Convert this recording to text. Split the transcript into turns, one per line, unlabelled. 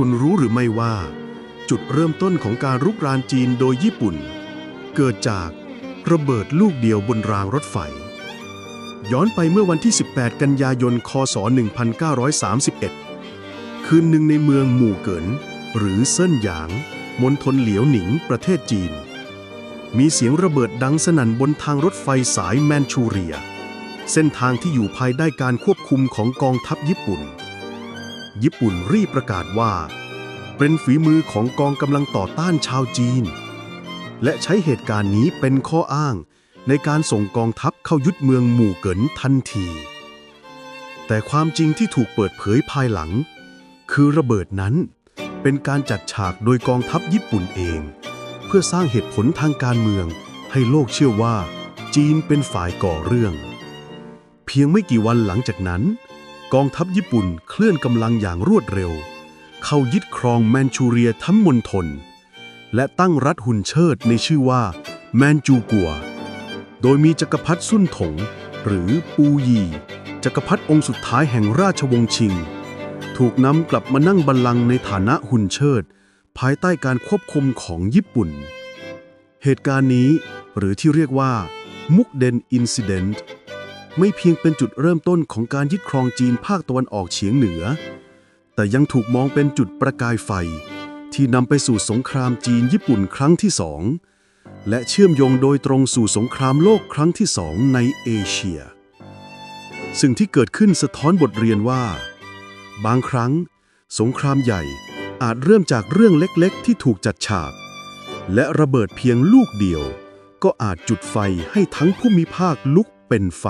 คุณรู้หรือไม่ว่า จุดเริ่มต้นของการรุกรานจีนโดยญี่ปุ่น เกิดจากระเบิดลูกเดียวบนรางรถไฟ ย้อนไปเมื่อวันที่ 18 กันยายน คศ 1931 คืนหนึ่งในเมืองหมู่เกิน หรือเซิ่นหยาง มณฑลเหลียวหนิง ประเทศจีน มีเสียงระเบิดดังสนั่นบนทางรถไฟสายแมนชูเรีย เส้นทางที่อยู่ภายใต้การควบคุมของกองทัพญี่ปุ่น ญี่ปุ่นรีบประกาศว่า เป็นฝีมือของกองกำลังต่อต้านชาวจีน และใช้เหตุการณ์นี้เป็นข้ออ้างในการส่งกองทัพเข้ายึดเมืองหมู่เกินทันที แต่ความจริงที่ถูกเปิดเผยภายหลัง คือระเบิดนั้นเป็นการจัดฉากโดยกองทัพญี่ปุ่นเอง เพื่อสร้างเหตุผลทางการเมืองให้โลกเชื่อว่า จีนเป็นฝ่ายก่อเรื่อง เพียงไม่กี่วันหลังจากนั้น กองทัพญี่ปุ่นเคลื่อนกำลังอย่างรวดเร็ว เข้ายึดครองแมนชูเรียทั้งมณฑลและตั้งรัฐหุนเชิดในชื่อว่า แมนจูกัว โดยมีจักรพรรดิซุนถง หรือปูยี จักรพรรดิองค์สุดท้ายแห่งราชวงศ์ชิง ถูกนำกลับมานั่งบัลลังก์ในฐานะหุนเชิด ภายใต้การควบคุมของญี่ปุ่น เหตุการณ์นี้หรือที่เรียกว่ามุกเดนอินซิเดนต์ ไม่เพียงเป็นจุดเริ่มต้นของการยึดครองจีนภาคตะวันออกเฉียงเหนือ แต่ยังถูกมองเป็นจุดประกายไฟ ที่นำไปสู่สงครามจีนญี่ปุ่นครั้งที่สองและเชื่อมโยงโดยตรงสู่สงครามโลกครั้งที่สองในเอเชีย สิ่งที่เกิดขึ้นสะท้อนบทเรียนว่า บางครั้ง สงครามใหญ่อาจเริ่มจากเรื่องเล็กๆ ที่ถูกจัดฉาก และระเบิดเพียงลูกเดียว ก็อาจจุดไฟให้ทั้งภูมิภาคลุกเป็นไฟ